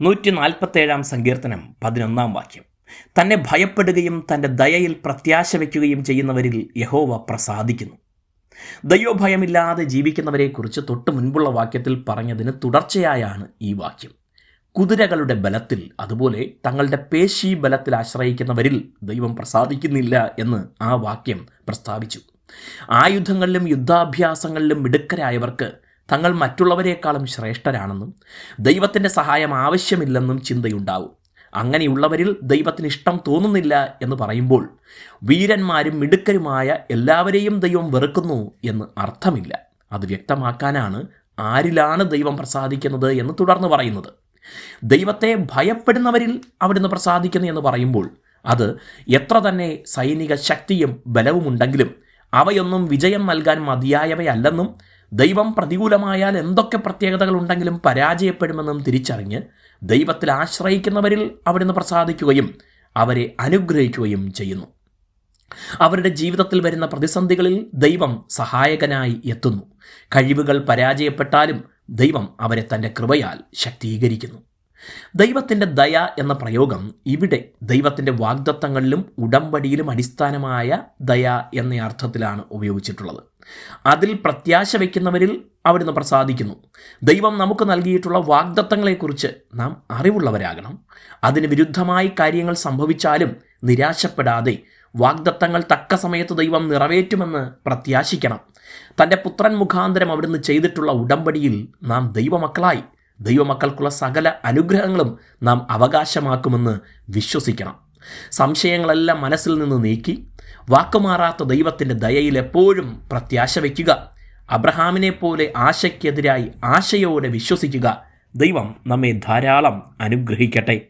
നൂറ്റി നാൽപ്പത്തേഴാം സങ്കീർത്തനം പതിനൊന്നാം വാക്യം. തന്നെ ഭയപ്പെടുകയും തന്റെ ദയയിൽ പ്രത്യാശ വയ്ക്കുകയും ചെയ്യുന്നവരിൽ യഹോവ പ്രസാദിക്കുന്നു. ദൈവഭയമില്ലാതെ ജീവിക്കുന്നവരെക്കുറിച്ച് തൊട്ട് മുൻപുള്ള വാക്യത്തിൽ പറഞ്ഞതിന് തുടർച്ചയായാണ് ഈ വാക്യം. കുതിരകളുടെ ബലത്തിൽ അതുപോലെ തങ്ങളുടെ പേശി ബലത്തിൽ ആശ്രയിക്കുന്നവരിൽ ദൈവം പ്രസാദിക്കുന്നില്ല എന്ന് ആ വാക്യം പ്രസ്താവിച്ചു. ആയുധങ്ങളിലും യുദ്ധാഭ്യാസങ്ങളിലും മിടുക്കരായവർക്ക് തങ്ങൾ മറ്റുള്ളവരെക്കാളും ശ്രേഷ്ഠരാണെന്നും ദൈവത്തിന്റെ സഹായം ആവശ്യമില്ലെന്നും ചിന്തയുണ്ടാവും. അങ്ങനെയുള്ളവരിൽ ദൈവത്തിന് ഇഷ്ടം തോന്നുന്നില്ല എന്ന് പറയുമ്പോൾ വീരന്മാരും മിടുക്കരുമായ എല്ലാവരെയും ദൈവം വെറുക്കുന്നു എന്ന് അർത്ഥമില്ല. അത് വ്യക്തമാക്കാനാണ് ആരിലാണ് ദൈവം പ്രസാദിക്കുന്നത് എന്ന് തുടർന്ന് പറയുന്നത്. ദൈവത്തെ ഭയപ്പെടുന്നവരിൽ അവിടുന്ന് പ്രസാദിക്കുന്നു എന്ന് പറയുമ്പോൾ അത് എത്ര തന്നെ സൈനിക ശക്തിയും ബലവുമുണ്ടെങ്കിലും അവയൊന്നും വിജയം നൽകാൻ മതിയായവയല്ലെന്നും ദൈവം പ്രതികൂലമായാൽ എന്തൊക്കെ പ്രത്യേകതകൾ ഉണ്ടെങ്കിലും പരാജയപ്പെടുമെന്നും തിരിച്ചറിഞ്ഞ് ദൈവത്തിൽ ആശ്രയിക്കുന്നവരിൽ അവിടുന്ന് പ്രസാദിക്കുകയും അവരെ അനുഗ്രഹിക്കുകയും ചെയ്യുന്നു. അവരുടെ ജീവിതത്തിൽ വരുന്ന പ്രതിസന്ധികളിൽ ദൈവം സഹായകനായി എത്തുന്നു. കഴിവുകൾ പരാജയപ്പെട്ടാലും ദൈവം അവരെ തന്റെ കൃപയാൽ ശക്തീകരിക്കുന്നു. ദൈവത്തിന്റെ ദയ എന്ന പ്രയോഗം ഇവിടെ ദൈവത്തിന്റെ വാഗ്ദത്തങ്ങളിലും ഉടമ്പടിയിലും അടിസ്ഥാനമായ ദയ എന്ന അർത്ഥത്തിലാണ് ഉപയോഗിച്ചിട്ടുള്ളത്. അതിൽ പ്രത്യാശ വയ്ക്കുന്നവരിൽ അവിടുന്ന് പ്രസാദിക്കുന്നു. ദൈവം നമുക്ക് നൽകിയിട്ടുള്ള വാഗ്ദത്തങ്ങളെക്കുറിച്ച് നാം അറിവുള്ളവരാകണം. അതിന് വിരുദ്ധമായി കാര്യങ്ങൾ സംഭവിച്ചാലും നിരാശപ്പെടാതെ വാഗ്ദത്തങ്ങൾ തക്ക സമയത്ത് ദൈവം നിറവേറ്റുമെന്ന് പ്രത്യാശിക്കണം. തന്റെ പുത്രൻ മുഖാന്തരം അവിടുന്ന് ചെയ്തിട്ടുള്ള ഉടമ്പടിയിൽ നാം ദൈവമക്കളായി. ദൈവമക്കൾക്കുള്ള സകല അനുഗ്രഹങ്ങളും നാം അവകാശമാക്കുമെന്ന് വിശ്വസിക്കണം. സംശയങ്ങളെല്ലാം മനസ്സിൽ നിന്ന് നീക്കി വാക്കുമാറാത്ത ദൈവത്തിന്റെ ദയയിൽ എപ്പോഴും പ്രത്യാശ വയ്ക്കുക അബ്രഹാമിനെ പോലെ ആശയ്ക്കെതിരായി ആശയോടെ വിശ്വസിക്കുക ദൈവം നമ്മെ ധാരാളം അനുഗ്രഹിക്കട്ടെ.